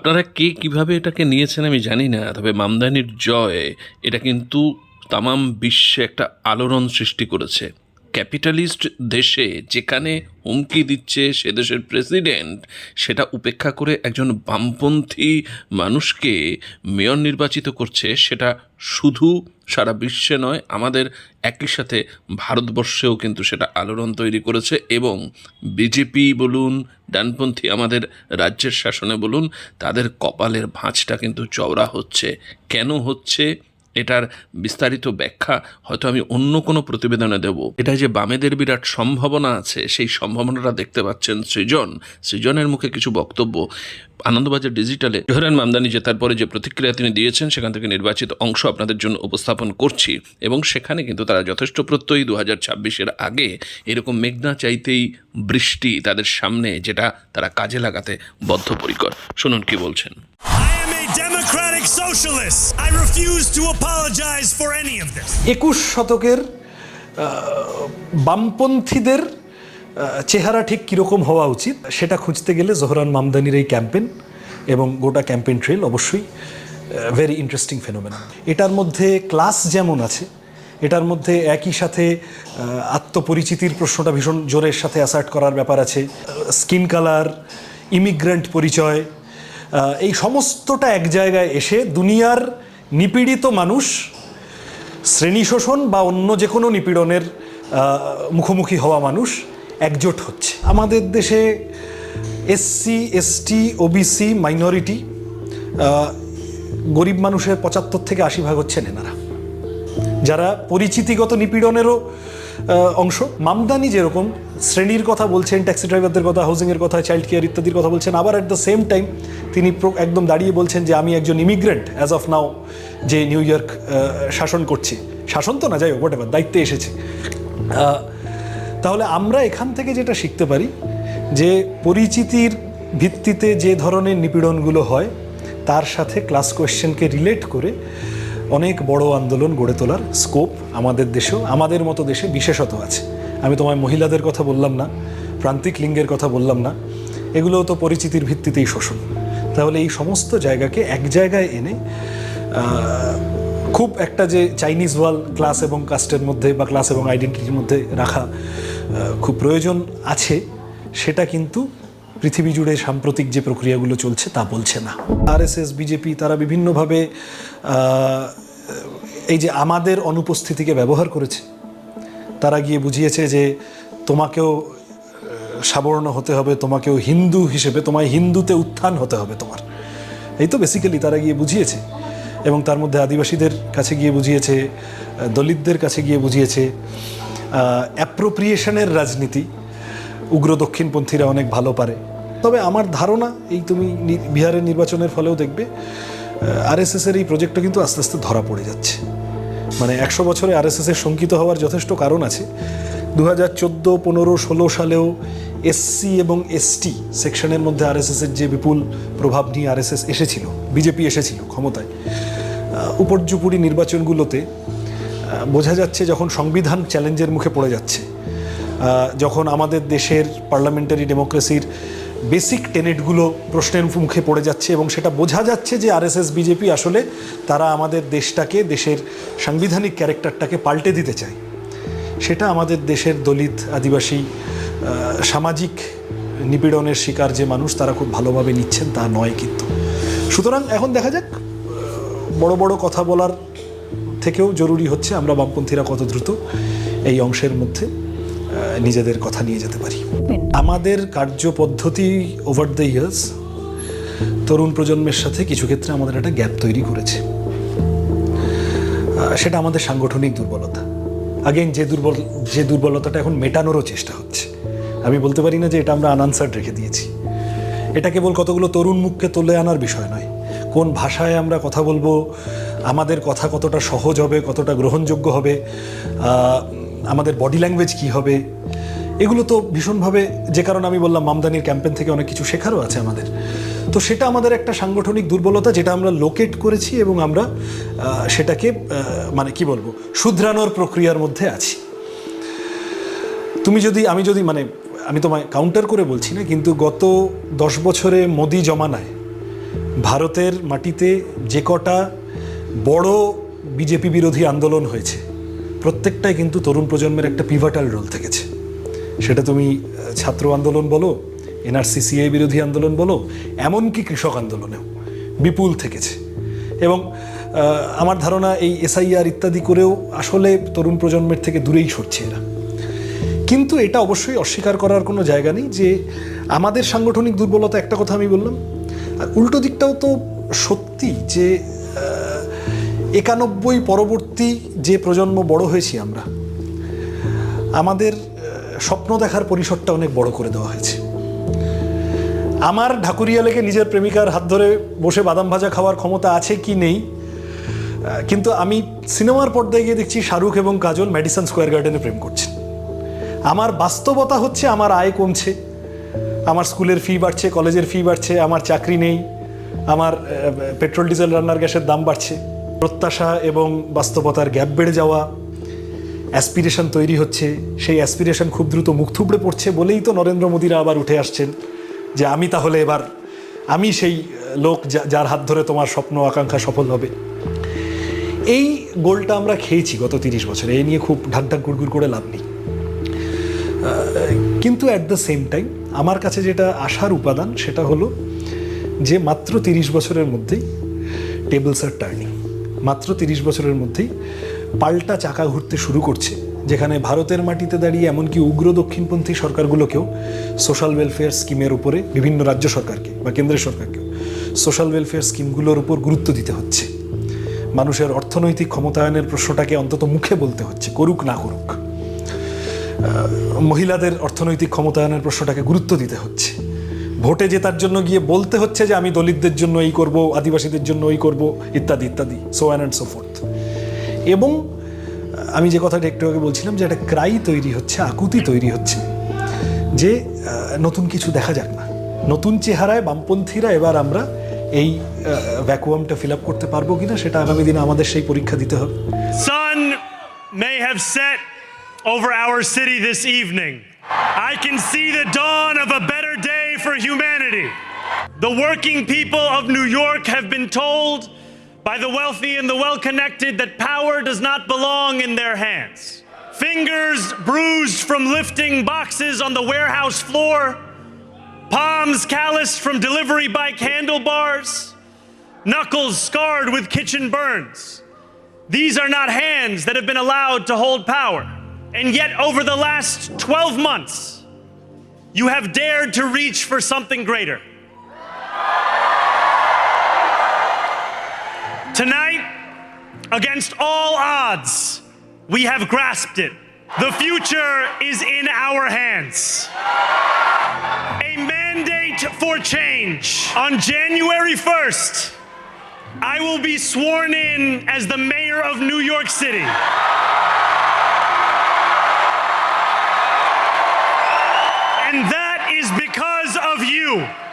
আপনারা কে কীভাবে এটাকে নিয়েছেন আমি জানি না, তবে মামদানির জয়, এটা কিন্তু তামাম বিশ্বে একটা আলোড়ন সৃষ্টি করেছে। ক্যাপিটালিস্ট দেশে যেখানে হুমকি দিচ্ছে সে দেশের প্রেসিডেন্ট, সেটা উপেক্ষা করে একজন বামপন্থী মানুষকে মেয়র নির্বাচিত করছে, সেটা শুধু সারা বিশ্বে নয়, আমাদের একই সাথে ভারতবর্ষেও কিন্তু সেটা আলোড়ন তৈরি করেছে এবং বিজেপি বলুন, ডানপন্থী আমাদের রাজ্যের শাসনে বলুন, তাদের কপালের ভাঁজটা কিন্তু চওড়া হচ্ছে। কেন হচ্ছে? এটার বিস্তারিত ব্যাখ্যা হয়তো আমি অন্য কোনো প্রতিবেদনে দেব। এটা যে বামেদের বিরাট সম্ভাবনা আছে, সেই সম্ভাবনাটা দেখতে পাচ্ছেন সৃজন। সৃজনের মুখে কিছু বক্তব্য। আনন্দবাজার ডিজিটালে জোহরান মামদানি জেতার পরে যে প্রতিক্রিয়া তিনি দিয়েছেন, সেখান থেকে নির্বাচিত অংশ আপনাদের জন্য উপস্থাপন করছি। এবং সেখানে কিন্তু তারা যথেষ্ট প্রত্যয়ী। দু হাজার ছাব্বিশের আগে এরকম মেঘনা চাইতেই বৃষ্টি তাদের সামনে, যেটা তারা কাজে লাগাতে বদ্ধপরিকর। শুনুন কি বলছেন। Democratic socialist. I refuse to apologize for any of this. একুশ শতকের বামপন্থীদের চেহারা ঠিক কীরকম হওয়া উচিত, সেটা খুঁজতে গেলে জোহরান মামদানির এই ক্যাম্পেন এবং গোটা ক্যাম্পেইন ট্রেল অবশ্যই ভেরি ইন্টারেস্টিং ফেনোমেনা এটার মধ্যে ক্লাস যেমন আছে, এটার মধ্যে একই সাথে আত্মপরিচিতির প্রশ্নটা ভীষণ জোরের সাথে অ্যাসার্ট করার ব্যাপার আছে স্কিন কালার ইমিগ্রেন্ট পরিচয় এই সমস্তটা এক জায়গায় এসে দুনিয়ার নিপীড়িত মানুষ শ্রেণি শোষণ বা অন্য যে কোনো নিপীড়নের মুখোমুখি হওয়া মানুষ একজোট হচ্ছে। আমাদের দেশে এসসি, এসটি, ওবিসি মাইনরিটি গরিব মানুষের পঁচাত্তর থেকে আশি ভাগ হচ্ছেন এনারা। যারা পরিচিতিগত নিপীড়নেরও অংশ। মামদানি যেরকম শ্রেণির কথা বলছেন ট্যাক্সি ড্রাইভারদের কথা হাউজিংয়ের কথা চাইল্ড কেয়ার ইত্যাদির কথা বলছেন, আবার অ্যাট দ্য সেম টাইম তিনি একদম দাঁড়িয়ে বলছেন যে আমি একজন ইমিগ্রেন্ট অ্যাজ অফ নাও যে নিউ ইয়র্ক শাসন করছি। শাসন তো না, যাই হোক এবার দায়িত্বে এসেছে। তাহলে আমরা এখান থেকে যেটা শিখতে পারি যে পরিচিতির ভিত্তিতে যে ধরনের নিপীড়নগুলো হয়, তার সাথে ক্লাস কোয়েশ্চেনকে রিলেট করে অনেক বড় আন্দোলন গড়ে তোলার স্কোপ আমাদের দেশেও, আমাদের মতো দেশে বিশেষত আছে। আমি তোমায় মহিলাদের কথা বললাম না, প্রান্তিক লিঙ্গের কথা বললাম না, এগুলোও তো পরিচিতির ভিত্তিতেই শোষণ। তাহলে এই সমস্ত জায়গাকে এক জায়গায় এনে খুব একটা যে চাইনিজ ওয়াল ক্লাস এবং কাস্টের মধ্যে বা ক্লাস এবং আইডেন্টিটির মধ্যে রাখা খুব প্রয়োজন আছে, সেটা কিন্তু পৃথিবী জুড়ে সাম্প্রতিক যে প্রক্রিয়াগুলো চলছে তা বলছে না। আরএসএস বিজেপি তারা বিভিন্নভাবে এই যে আমাদের অনুপস্থিতিকে ব্যবহার করেছে, তারা গিয়ে বুঝিয়েছে যে তোমাকেও সাবর্ণ হতে হবে, তোমাকেও হিন্দু হিসেবে, তোমায় হিন্দুতে উত্থান হতে হবে তোমার। এই তো বেসিক্যালি তারা গিয়ে বুঝিয়েছে, এবং তার মধ্যে আদিবাসীদের কাছে গিয়ে বুঝিয়েছে দলিতদের কাছে গিয়ে বুঝিয়েছে অ্যাপ্রোপ্রিয়েশনের রাজনীতি উগ্র দক্ষিণপন্থীরা অনেক ভালো পারে। তবে আমার ধারণা, এই তুমি বিহারের নির্বাচনের ফলেও দেখবে আরএসএস এর এই প্রজেক্টটা কিন্তু আস্তে আস্তে ধরা পড়ে যাচ্ছে। মানে একশো বছরে আরএসএস এর শঙ্কিত হওয়ার যথেষ্ট কারণ আছে। দু হাজার চোদ্দ, পনেরো, ষোলো সালেও এসসি এবং এসটি সেকশনের মধ্যে আরএসএস এর যে বিপুল প্রভাব নিয়ে আরএসএস এসেছিল বিজেপি এসেছিল ক্ষমতায় উপর্যুপুরি নির্বাচনগুলোতে বোঝা যাচ্ছে যখন সংবিধান চ্যালেঞ্জের মুখে পড়ে যাচ্ছে যখন আমাদের দেশের পার্লামেন্টারি ডেমোক্রেসির বেসিক টেনেটগুলো প্রশ্নের মুখে পড়ে যাচ্ছে এবং সেটা বোঝা যাচ্ছে যে আরএসএস বিজেপি আসলে তারা আমাদের দেশটাকে, দেশের সাংবিধানিক ক্যারেক্টারটাকে পাল্টে দিতে চায়। সেটা আমাদের দেশের দলিত, আদিবাসী সামাজিক নিপীড়নের শিকার যে মানুষ, তারা খুব ভালোভাবে নিচ্ছেন, তা নয় কিন্তু। সুতরাং এখন দেখা যাক বড় বড় কথা বলার থেকেও জরুরি হচ্ছে, আমরা বামপন্থীরা কত দ্রুত এই অংশের মধ্যে নিজেদের কথা নিয়ে যেতে পারি। আমাদের কার্যপদ্ধতি ওভার দ্য ইয়ার্স তরুণ প্রজন্মের সাথে কিছু ক্ষেত্রে আমাদের একটা গ্যাপ তৈরি করেছে। সেটা আমাদের সাংগঠনিক দুর্বলতা। আগেন যে দুর্বল যে দুর্বলতাটা এখন মেটানোরও চেষ্টা হচ্ছে। আমি বলতে পারি না যে এটা আমরা আনআনসার্ড রেখে দিয়েছি। এটা কেবল কতগুলো তরুণ মুখকে তুলে আনার বিষয় নয়। কোন ভাষায় আমরা কথা বলব আমাদের কথা কতটা সহজ হবে কতটা গ্রহণযোগ্য হবে আমাদের বডি ল্যাঙ্গুয়েজ কী হবে? এগুলো তো ভীষণভাবে, যে কারণে আমি বললাম মামদানির ক্যাম্পেন থেকে অনেক কিছু শেখারও আছে আমাদের। তো সেটা আমাদের একটা সাংগঠনিক দুর্বলতা যেটা আমরা লোকেট করেছি এবং আমরা সেটাকে মানে কি বলব, শুধরানোর প্রক্রিয়ার মধ্যে আছি। তুমি যদি, আমি যদি মানে আমি তোমায় কাউন্টার করে বলছি না, কিন্তু গত দশ বছরে মোদি জমানায় ভারতের মাটিতে যে কটা বড় বিজেপি বিরোধী আন্দোলন হয়েছে প্রত্যেকটাই কিন্তু তরুণ প্রজন্মের একটা পিভাটাল রোল থেকেছে। সেটা তুমি ছাত্র আন্দোলন বলো এনআরসিসিএ বিরোধী আন্দোলন বলো, এমনকি কৃষক আন্দোলনেও বিপুল থেকেছে। এবং আমার ধারণা এই এসআইআর ইত্যাদি করেও আসলে তরুণ প্রজন্মের থেকে দূরেই সরছে এরা। কিন্তু এটা অবশ্যই অস্বীকার করার কোনো জায়গা নেই যে আমাদের সাংগঠনিক দুর্বলতা, একটা কথা আমি বললাম, আর উল্টো দিকটাও তো সত্যি যে একানব্বই পরবর্তী যে প্রজন্ম বড় হয়েছি আমরা, আমাদের স্বপ্ন দেখার পরিসরটা অনেক বড় করে দেওয়া হয়েছে। আমার ঢাকুরিয়া লেগে নিজের প্রেমিকার হাত ধরে বসে বাদাম ভাজা খাওয়ার ক্ষমতা আছে কি নেই কিন্তু আমি সিনেমার পর্দায় গিয়ে দেখছি শাহরুখ এবং কাজল ম্যাডিসন স্কোয়ার গার্ডেনে প্রেম করছেন। আমার বাস্তবতা হচ্ছে আমার আয় কমছে, আমার স্কুলের ফি বাড়ছে কলেজের ফি বাড়ছে, আমার চাকরি নেই, আমার পেট্রোল ডিজেল রান্নার গ্যাসের দাম বাড়ছে। প্রত্যাশা এবং বাস্তবতার গ্যাপ বেড়ে যাওয়া অ্যাসপিরেশন তৈরি হচ্ছে, সেই অ্যাসপিরেশন খুব দ্রুত মুখ থুবড়ে পড়ছে বলেই তো নরেন্দ্র মোদীরা আবার উঠে আসছেন যে আমি তাহলে এবার, আমি সেই লোক যার হাত ধরে তোমার স্বপ্ন, আকাঙ্ক্ষা সফল হবে। এই গোলটা আমরা খেয়েছি গত তিরিশ বছরে, এই নিয়ে খুব ঢাক ঢাক গুড়গুড় করে লাভ নেই। কিন্তু অ্যাট দ্য সেম টাইম আমার কাছে যেটা আশার উপাদান সেটা হলো যে মাত্র তিরিশ বছরের মধ্যেই টেবলস আর টার্নিং মাত্র তিরিশ বছরের মধ্যেই পাল্টা চাকা ঘুরতে শুরু করছে, যেখানে ভারতের মাটিতে দাঁড়িয়ে এমনকি উগ্র দক্ষিণপন্থী সরকারগুলোকেও সোশ্যাল ওয়েলফেয়ার স্কিমের উপরে, বিভিন্ন রাজ্য সরকারকে বা কেন্দ্রের সরকারকেও সোশ্যাল ওয়েলফেয়ার স্কিমগুলোর উপর গুরুত্ব দিতে হচ্ছে। মানুষের অর্থনৈতিক ক্ষমতায়নের প্রশ্নটাকে অন্তত মুখে বলতে হচ্ছে, করুক না করুক। মহিলাদের অর্থনৈতিক ক্ষমতায়নের প্রশ্নটাকে গুরুত্ব দিতে হচ্ছে। ভোটে জেতার জন্য গিয়ে বলতে হচ্ছে যে আমি দলিতদের জন্য এই করব, আদিবাসীদের জন্য এই করব, ইত্যাদি ইত্যাদি so an and so forth এবং আমি যে কথাটা একটু আগে বলছিলাম যে একটা ক্রাই তৈরি হচ্ছে, আকুতি তৈরি হচ্ছে, যে নতুন কিছু দেখা যাক না। নতুন চেহারায় বামপন্থীরা এবার আমরা এই ভ্যাকুয়ামটা ফিল আপ করতে পারব কিনা, সেটা আগামী দিনে আমাদের সেই পরীক্ষা দিতে হবে। Sun may have set over our city this evening. I can see the dawn of a better day for humanity. The working people of New York have been told by the wealthy and the well connected that power does not belong in their hands. Fingers bruised from lifting boxes on the warehouse floor, palms calloused from delivery bike handlebars, knuckles scarred with kitchen burns. These are not hands that have been allowed to hold power. And yet, over the last 12 months, you have dared to reach for something greater. Tonight, against all odds, we have grasped it. The future is in our hands. A mandate for change. On January 1st, I will be sworn in as the mayor of New York City. you.